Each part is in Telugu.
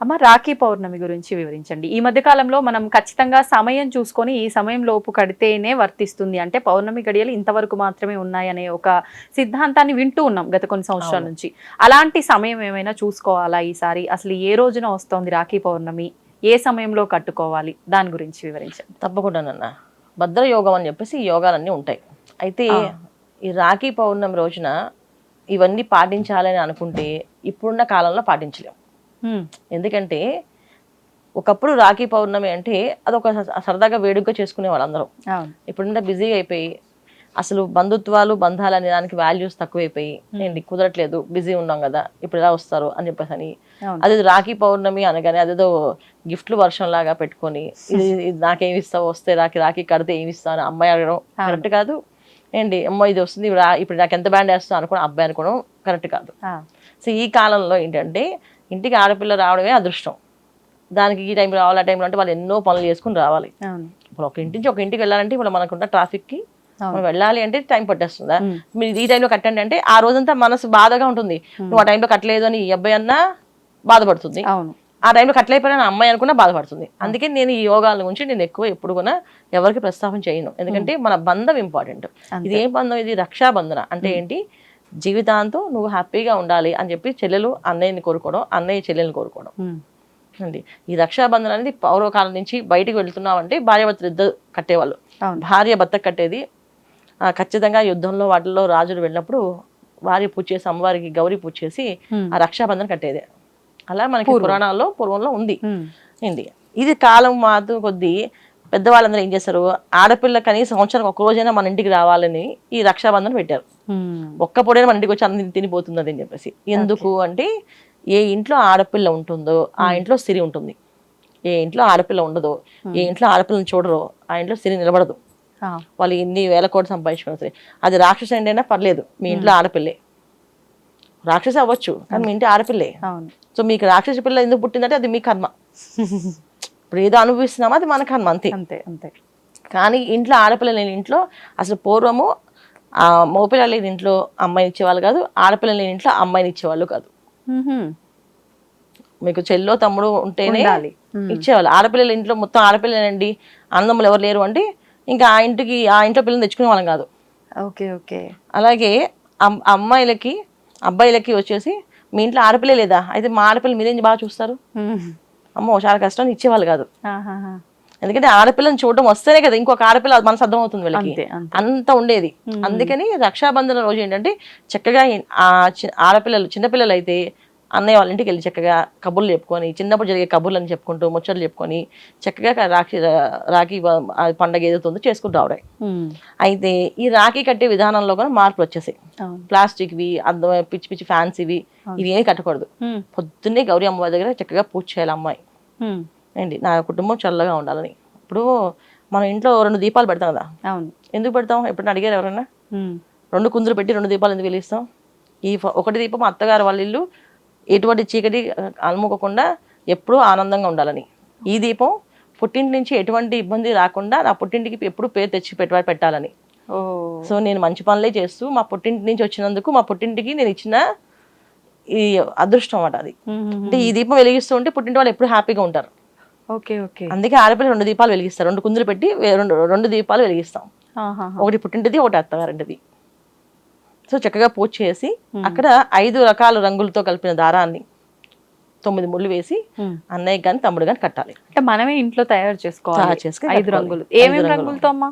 అమ్మ రాఖీ పౌర్ణమి గురించి వివరించండి. ఈ మధ్య కాలంలో మనం ఖచ్చితంగా సమయం చూసుకొని ఈ సమయం లోపు కడితేనే వర్తిస్తుంది. అంటే పౌర్ణమి గడియలు ఇంతవరకు మాత్రమే ఉన్నాయనే ఒక సిద్ధాంతాన్ని వింటూ ఉన్నాం గత కొన్ని సంవత్సరాల. నుంచి. అలాంటి సమయం ఏమైనా చూసుకోవాలా ఈసారి? అసలు ఏ రోజున వస్తోంది రాఖీ పౌర్ణమి? ఏ సమయంలో కట్టుకోవాలి? దాని గురించి వివరించండి. తప్పకుండానన్న భద్ర యోగం అని చెప్పేసి ఈ యోగాలన్నీ ఉంటాయి. అయితే. ఈ రాఖీ పౌర్ణమి రోజున ఇవన్నీ పాటించాలని అనుకుంటే ఇప్పుడున్న కాలంలో పాటించలేం. హ్మ్. ఎందుకంటే ఒకప్పుడు రాఖీ పౌర్ణమి అంటే అదొక సరదాగా వేడుకగా చేసుకునే వాళ్ళందరూ. ఇప్పుడున్న బిజీ అయిపోయి అసలు బంధుత్వాలు బంధాలు అనే దానికి వాల్యూస్ తక్కువైపోయి ఏంటి కుదరట్లేదు బిజీ ఉన్నాం కదా ఇప్పుడు ఎలా వస్తారు అని చెప్పేసి అని. అది రాఖీ పౌర్ణమి అనగానే అదేదో గిఫ్ట్లు వర్షం లాగా పెట్టుకొని ఇది నాకేమి ఇస్తావు వస్తే రాఖీ రాఖీ కడితే ఏమి ఇస్తాను అమ్మాయి అడగడం కరెక్ట్ కాదు. ఏంటి అమ్మ ఇది వస్తుంది ఇప్పుడు నాకు ఎంత బ్యాండ్ వేస్తాను అనుకోవడం అబ్బాయి అనుకోవడం కరెక్ట్ కాదు. సో ఈ కాలంలో ఏంటంటే ఇంటికి ఆడపిల్ల రావడమే అదృష్టం. దానికి ఈ టైంలో రావాలి ఆ టైంలో అంటే వాళ్ళు ఎన్నో పనులు చేసుకుని రావాలి. ఇప్పుడు ఒక ఇంటి నుంచి ఒక ఇంటికి వెళ్ళాలంటే ఇప్పుడు మనకున్న ట్రాఫిక్కి. మనం వెళ్ళాలి అంటే టైం పట్టేస్తుందా. మీరు ఈ టైంలో కట్టండి అంటే ఆ రోజంతా మనసు బాధగా ఉంటుంది. నువ్వు ఆ టైంలో కట్టలేదు అని ఈ అబ్బాయి అన్నా బాధపడుతుంది. ఆ టైంలో కట్టలేకపోయినా అమ్మాయి అనుకున్నా బాధపడుతుంది. అందుకే నేను ఈ యోగాల గురించి నేను ఎక్కువ ఎప్పుడు కూడా ఎవరికి ప్రస్తావన చేయను. ఎందుకంటే మన బంధం ఇంపార్టెంట్. ఇది ఏం బంధం? ఇది రక్షాబంధన. అంటే ఏంటి? జీవితాంతం నువ్వు హ్యాపీగా ఉండాలి అని చెప్పి చెల్లెలు అన్నయ్యని కోరుకోవడం అన్నయ్య చెల్లెల్ని కోరుకోవడం. అండి. ఈ రక్షాబంధన అనేది పౌరకాలం నుంచి బయటికి వెళ్తున్నావంటే భార్యాభర్తలు ఇద్దరు కట్టేవాళ్ళు. భార్య భర్త కట్టేది. ఆ, ఖచ్చితంగా యుద్ధంలో వాటిల్లో రాజులు వెళ్ళినప్పుడు వారి పూజ చేసి అమ్మవారికి గౌరీ పూజ చేసి. ఆ రక్షాబంధన కట్టేది. అలా మనకి పురాణాల్లో పూర్వంలో ఉంది. ఇది కాలం మాతో కొద్దీ పెద్దవాళ్ళందరూ ఏం చేస్తారు? ఆడపిల్ల కనీసం సంవత్సరానికి ఒక రోజైనా మన ఇంటికి రావాలని ఈ రక్షాబంధన పెట్టారు. ఒక్క పొడైనా మన ఇంటికి వచ్చి అన్ని తినిపోతుంది అని చెప్పేసి. ఎందుకు అంటే ఏ ఇంట్లో ఆడపిల్ల ఉంటుందో ఆ ఇంట్లో సిరి ఉంటుంది. ఏ ఇంట్లో ఆడపిల్ల ఉండదో ఏ ఇంట్లో ఆడపిల్లని చూడరో ఆ ఇంట్లో సిరి నిలబడదు. వాళ్ళు ఎన్ని వేల కోట్లు సంపాదించుకున్నా సరే. అది రాక్షస అయినా పర్లేదు మీ ఇంట్లో ఆడపిల్లే. రాక్షస అవ్వచ్చు కానీ మీ ఇంటి ఆడపిల్లే. సో మీకు రాక్షస పిల్ల ఎందుకు పుట్టిందంటే అది మీ కర్మ. ఇప్పుడు ఏదో అనుభవిస్తున్నామో అది మన కర్మ అంతే. అంతే అంతే. కానీ ఇంట్లో ఆడపిల్ల లేని ఇంట్లో అసలు పూర్వము ఆ మగపిల్ల లేని ఇంట్లో అమ్మాయిని ఇచ్చేవాళ్ళు కాదు ఆడపిల్ల లేని ఇంట్లో అమ్మాయిని ఇచ్చేవాళ్ళు కాదు. మీకు చెల్లో తమ్ముడు ఉంటేనే. ఇచ్చేవాళ్ళు. ఆడపిల్లల ఇంట్లో మొత్తం ఆడపిల్లలండి అన్నదమ్ములు ఎవరు లేరు అంటే ఇంకా ఆ ఇంటికి ఆ ఇంట్లో పిల్లల్ని తెచ్చుకునే వాళ్ళం కాదు. Okay okay. అలాగే అమ్- అమ్మాయిలకి అబ్బాయిలకి వచ్చేసి మీ ఇంట్లో ఆడపిల్ల లేదా? అయితే మా ఆడపిల్ల మీరేం బాగా చూస్తారు. అమ్మో చాలా కష్టం ఇచ్చేవాళ్ళు కాదు. ఎందుకంటే ఆడపిల్లని చూడడం వస్తేనే కదా ఇంకొక ఆడపిల్ల మనసు అర్థం అవుతుంది వీళ్ళకి. అంతే ఉండేది. అందుకని రక్షాబంధన రోజు ఏంటంటే చక్కగా ఈ- ఆ చి- ఆడపిల్లలు చిన్నపిల్లలు అయితే అన్నయ్య వాళ్ళ ఇంటికి వెళ్ళి చక్కగా కబుర్లు చెప్పుకొని చిన్నప్పుడు జరిగే కబుర్లను చెప్పుకుంటూ ముచ్చట్లు చెప్పుకొని చక్కగా రాఖీ రాఖీ పండగ ఏదైతుందో చేసుకుంటూ రావడం హ్మ్. అయితే ఈ రాఖీ కట్టే విధానంలో కూడా మార్పులు వచ్చేసాయి. ప్లాస్టిక్వి అందం పిచ్చి పిచ్చి ఫ్యాన్సీవి ఇవి ఏమీ కట్టకూడదు. పొద్దున్నే గౌరీ అమ్మవారి దగ్గర చక్కగా పూజ చేయాలి అమ్మాయి. ఏంటి? నా కుటుంబం చల్లగా ఉండాలని. ఇప్పుడు మన ఇంట్లో రెండు దీపాలు పెడతాం కదా? అవును. ఎందుకు పెడతాం? ఎప్పుడైనా అడిగారు ఎవరైనా హ్మ్. రెండు కుందులు పెట్టి రెండు దీపాలు ఎందుకు వెలిగిస్తాం? ఈ ఒకటి దీపం అత్తగారు వాళ్ళ ఇల్లు ఎటువంటి చీకటి అలుముకోకుండా ఎప్పుడూ ఆనందంగా ఉండాలని. ఈ దీపం పుట్టింటి నుంచి ఎటువంటి ఇబ్బంది రాకుండా నా పుట్టింటికి ఎప్పుడు పేరు తెచ్చి పెట్ట పెట్టాలని. సో నేను మంచి పనులే చేస్తూ మా పుట్టింటి నుంచి వచ్చినందుకు మా పుట్టింటికి నేను ఇచ్చిన ఈ అదృష్టం అన్నమాట అది. అంటే ఈ దీపం వెలిగిస్తూ ఉంటే పుట్టింటి వాళ్ళు ఎప్పుడు హ్యాపీగా ఉంటారు. Okay okay. అందుకే ఆడపిల్ల రెండు దీపాలు వెలిగిస్తారు. రెండు కుందులు పెట్టి రెండు రెండు దీపాలు వెలిగిస్తాం. ఒకటి పుట్టింటిది ఒకటి అత్తగారింటిది సో చక్కగా పూజ చేసి అక్కడ ఐదు రకాల రంగులతో కలిపిన దారాన్ని తొమ్మిది ముళ్ళు వేసి. అన్నయ్య కానీ తమ్ముడు కానీ కట్టాలి అంటే మనమే ఇంట్లో తయారు చేసుకోవాలి ఐదు. రంగులు ఏమేమి రంగులు. రంగులతో అమ్మా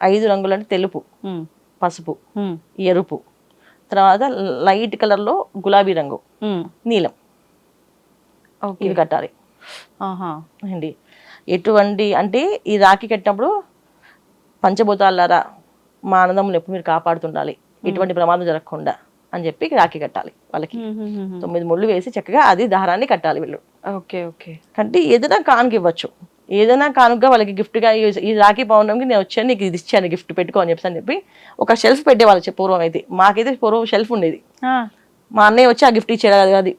ఐదు రంగులు అంటే తెలుపు. పసుపు. ఎరుపు తర్వాత లైట్ కలర్లో గులాబీ రంగు. నీలం ఓకే ఇవి కట్టాలి అండి ఎటువంటి అంటే ఈ రాఖీ కట్టినప్పుడు పంచభూతాలారా మా ఆనందములు ఎప్పుడు మీరు కాపాడుతుండాలి. ఎటువంటి ప్రమాదం జరగకుండా అని చెప్పి రాఖీ కట్టాలి వాళ్ళకి. తొమ్మిది ముళ్ళు వేసి చక్కగా అది దారాన్ని కట్టాలి వీళ్ళు. Okay okay. కంటే ఏదైనా కానుక ఇవ్వచ్చు. ఏదైనా కానుక వాళ్ళకి గిఫ్ట్గా ఈ రాఖీ పౌర్ణమికి నేను వచ్చాను నీకు ఇది ఇచ్చాను గిఫ్ట్ పెట్టుకో అని చెప్పి అని చెప్పి ఒక షెల్ఫ్ పెట్టేవాళ్ళు పూర్వం అయితే. మాకైతే పూర్వం షెల్ఫ్ ఉండేది. మా అన్నయ్య వచ్చి ఆ గిఫ్ట్ ఇచ్చాడు అది అది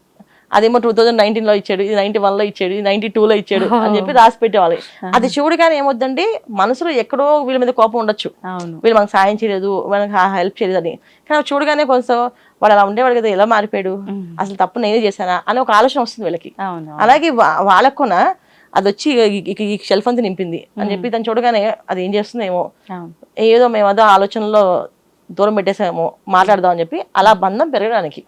అదేమో టూ థౌజండ్ నైన్టీన్లో ఇచ్చాడు ఇది నైన్టీ వన్లో ఇచ్చాడు ఇది నైన్టీ టూ లో ఇచ్చాడు అని చెప్పి రాసి పెట్టేవాళ్ళు అది చూడగానే ఏమొద్దంటే మనసులో ఎక్కడో వీళ్ళ మీద కోపం ఉండొచ్చు. వీళ్ళు మనకు సాయం చేయలేదు మనకు హెల్ప్ చేయలేదు అని కానీ చూడగానే కొంచెం వాడు అలా ఉండేవాడు కదా ఎలా మారిపోయాడు? అసలు తప్పు నేనే చేశానా? అని ఒక ఆలోచన వస్తుంది వీళ్ళకి. అలాగే వా- వాళ్ళకు కూడా అది వచ్చి ఈ- షెల్ఫ్ అంతా నింపింది. అని చెప్పి దాన్ని చూడగానే అది ఏం చేస్తుందేమో? ఏదో మేము అదో ఆలోచనలో దూరం పెట్టేసామో మాట్లాడదాం అని చెప్పి అలా బంధం పెరగడానికి.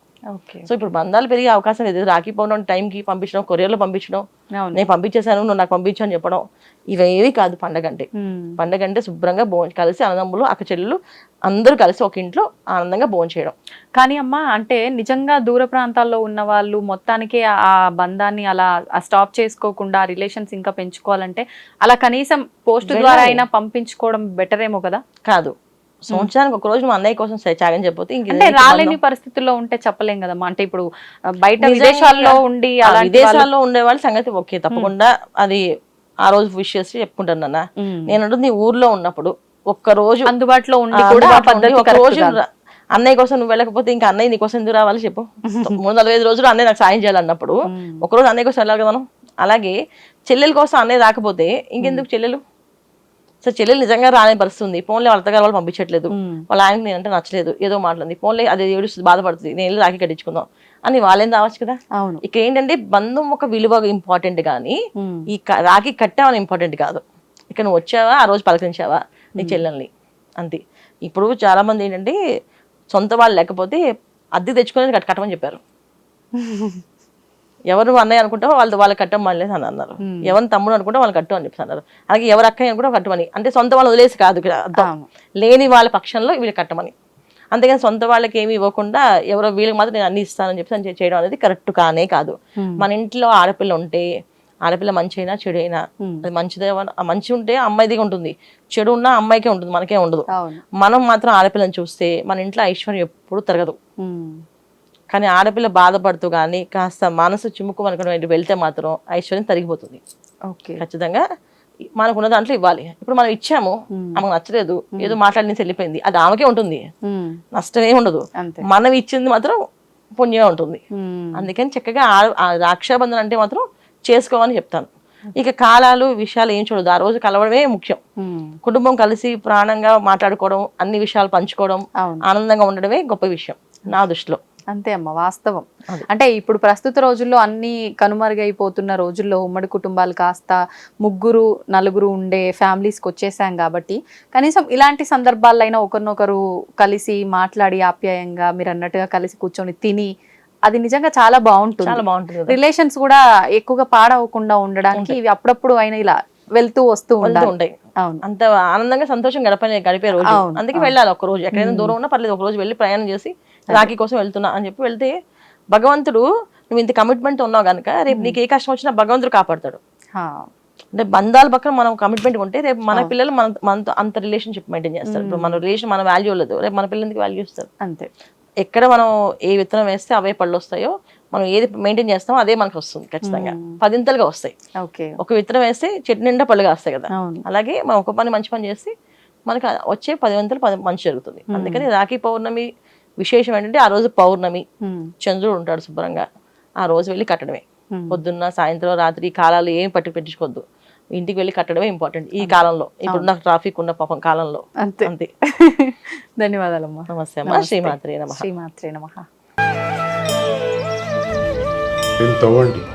సో ఇప్పుడు బంధాలు పెరిగే అవకాశం లేదు. రాఖీ పౌర్ణమి టైంకి పంపించడం కొరియర్లో పంపించడం. నేను పంపించేశాను నువ్వు నాకు పంపించు అని చెప్పడం. ఇవేవి కాదు పండగ అంటే. పండగ అంటే శుభ్రంగా భో కలిసి అన్నదమ్ములు అక్క చెల్లెలు అందరూ కలిసి ఒక ఇంట్లో ఆనందంగా భోజనం చేయడం. కానీ అమ్మా అంటే నిజంగా దూర ప్రాంతాల్లో ఉన్న వాళ్ళు మొత్తానికి ఆ- బంధాన్ని అలా స్టాప్ చేసుకోకుండా రిలేషన్స్ ఇంకా పెంచుకోవాలంటే అలా కనీసం పోస్ట్ ద్వారా. అయినా పంపించుకోవడం బెటర్ ఏమో కదా? కాదు. సంవత్సరానికి ఒక రోజు మా అన్నయ్య కోసం సరే త్యాగం చెప్పితే ఇంక అంటే రాలేని? పరిస్థితుల్లో ఉంటే చెప్పలేం కదమ్మా. అంటే ఇప్పుడు బయట విదేశాల్లో ఉండి విదేశాల్లో ఉండే వాళ్ళ సంగతి ఓకే తప్పకుండా అది ఆ రోజు విష్ చేసి చెప్పుకుంటాను ఉమ్. నేను నీ ఊర్లో ఉన్నప్పుడు ఒక్క రోజు అందుబాటులో ఉండి ఒక రోజు అన్నయ్య కోసం నువ్వు వెళ్ళకపోతే ఇంకా అన్నయ్య నీ కోసం ఎందుకు రావాలి చెప్పు. మూడు నలభై ఐదు రోజులు అన్నయ్య నాకు సాయం చేయాలన్నప్పుడు ఉమ్. ఒక రోజు అన్నయ్య కోసం వెళ్ళాలి కదా మనం. అలాగే చెల్లెల కోసం అన్నయ్య రాకపోతే ఇంకెందుకు చెల్లెలు? సో చెల్లెలు నిజంగా రాని పరిస్థితుంది. ఫోన్లే వాళ్ళ అత్తగారు వాళ్ళు పంపించట్లేదు. వాళ్ళ ఆయనకి నేనంటే నచ్చలేదు. ఏదో మాట్లాడింది. ఫోన్లే అది ఏడుస్తుంది బాధపడుతుంది. నేను రాఖీ కట్టించుకుందాం. అని వాళ్ళేం రావచ్చు కదా? అవును. ఇక్కడ ఏంటంటే బంధం ఒక విలువ ఇంపార్టెంట్ కానీ. ఈ రాఖీ కట్టావని ఇంపార్టెంట్ కాదు. ఇక నువ్వు వచ్చావా? ఆ రోజు పలకరించావా? నీ చెల్లెల్ని. అంతే. ఇప్పుడు చాలా మంది ఏంటంటే సొంత వాళ్ళు లేకపోతే అద్దె తెచ్చుకొని కట్ కట్టమని చెప్పారు. ఎవరు అన్నయ్య అనుకుంటావో వాళ్ళు వాళ్ళు లేదు అని అన్నారు. ఎవరిని తమ్ముడు అనుకుంటే వాళ్ళు కట్టు అని చెప్పి అన్నారు అలాగే ఎవరు అక్కయ్య అనుకుంటే కట్టమని అంటే సొంత వాళ్ళు వదిలేసి కాదు. లేని వాళ్ళ పక్షంలో వీళ్ళు కట్టమని అంతేగాని సొంత వాళ్ళకి ఏమి ఇవ్వకుండా ఎవరో వీళ్ళకి మాత్రం నేను అన్ని ఇస్తానని చెప్పి చేయడం అనేది కరెక్ట్ కానే కాదు. మన ఇంట్లో ఆడపిల్ల ఉంటే ఆడపిల్ల మంచి అయినా చెడు అయినా. అది మంచిదే మంచి ఉంటే అమ్మాయిదిగా ఉంటుంది చెడు ఉన్నా అమ్మాయికే ఉంటుంది మనకే ఉండదు మనం మాత్రం ఆడపిల్లని చూస్తే మన ఇంట్లో ఐశ్వర్యం ఎప్పుడు తరగదు. కానీ ఆడపిల్ల బాధపడుతూ కానీ కాస్త మనసు చిమ్ముకోమనుకుని వెళ్తే మాత్రం ఐశ్వర్యం తరిగిపోతుంది. ఓకే. ఖచ్చితంగా మనకున్న దాంట్లో ఇవ్వాలి. ఇప్పుడు మనం ఇచ్చాము. ఆమెకు నచ్చలేదు ఏదో మాట్లాడి వెళ్ళిపోయింది అది ఆమెకే ఉంటుంది. నష్టమే ఉండదు. మనం ఇచ్చింది మాత్రం పుణ్యమే ఉంటుంది. అందుకని చక్కగా రాక్షాబంధన్ అంటే మాత్రం చేసుకోమని చెప్తాను. ఇక కాలాలు విషయాలు ఏం చూడదు ఆ రోజు కలవడమే ముఖ్యం. కుటుంబం కలిసి ప్రాణంగా మాట్లాడుకోవడం అన్ని విషయాలు పంచుకోవడం ఆనందంగా ఉండడమే గొప్ప విషయం నా దృష్టిలో. అంతే అమ్మ వాస్తవం. అంటే ఇప్పుడు ప్రస్తుత రోజుల్లో అన్ని కనుమరుగైపోతున్న రోజుల్లో ఉమ్మడి కుటుంబాలు కాస్త ముగ్గురు నలుగురు ఉండే ఫ్యామిలీస్కి వచ్చేసాం కాబట్టి కనీసం ఇలాంటి సందర్భాల్లో అయినా ఒకరినొకరు కలిసి మాట్లాడి ఆప్యాయంగా మీరు అన్నట్టుగా కలిసి కూర్చొని తిని అది నిజంగా చాలా బాగుంటుంది. చాలా బాగుంటుంది. రిలేషన్స్ కూడా ఎక్కువగా పాడవకుండా ఉండడానికి ఇవి అప్పుడప్పుడు అయినా ఇలా వెళ్తూ వస్తూ ఉంటాయి. అవును. అంత ఆనందంగా సంతోషం గడపనే గడిపే రోజు. అందుకే వెళ్ళాలి ఒక రోజు. ఎక్కడైనా దూరం ఉన్నా పర్లేదు ఒక రోజు వెళ్ళి ప్రయాణం చేసి రాఖీ కోసం వెళ్తున్నా అని చెప్పి వెళ్తే భగవంతుడు నువ్వు ఇంత కమిట్మెంట్ ఉన్నావు కనుక రేపు నీకు ఏ కష్టం వచ్చినా భగవంతుడు కాపాడతాడు. అంటే బంధాల పక్కన మనం కమిట్మెంట్ ఉంటే రేపు మన పిల్లలు మన మనతో అంత రిలేషన్షిప్ మెయింటైన్ చేస్తారు. ఇప్పుడు మన రిలేషన్ మన వాల్యూ లేదు. రేపు మన పిల్లలకి వాల్యూ ఇస్తారు? అంతే. ఎక్కడ మనం ఏ విత్తనం వేస్తే అవే పళ్ళు వస్తాయో మనం ఏది మెయింటైన్ చేస్తామో అదే మనకు వస్తుంది ఖచ్చితంగా. పదింతలుగా వస్తాయి. ఓకే. ఒక విత్తనం వేస్తే చెట్టు నిండా పళ్ళు కాస్తాయి కదా. అలాగే మనం ఒక పని మంచి పని చేసి మనకి వచ్చే పది వంతులు పది మంచి జరుగుతుంది. అందుకని రాఖీ పౌర్ణమి విశేషం ఏంటంటే ఆ రోజు పౌర్ణమి. చంద్రుడు ఉంటాడు శుభ్రంగా. ఆ రోజు వెళ్ళి కట్టడమే. పొద్దున్న సాయంత్రం రాత్రి కాలాలు ఏం పట్టి పెట్టించుకోవద్దు. ఇంటికి వెళ్ళి కట్టడమే ఇంపార్టెంట్ ఈ కాలంలో. ఇప్పుడున్న ట్రాఫిక్ ఉన్న పాపం కాలంలో. అంతే. అంతే. ధన్యవాదాలమ్మా. నమస్తే అమ్మా. శ్రీమాత్రే నమ. శ్రీమాత్రే నమ. తవ్వండి.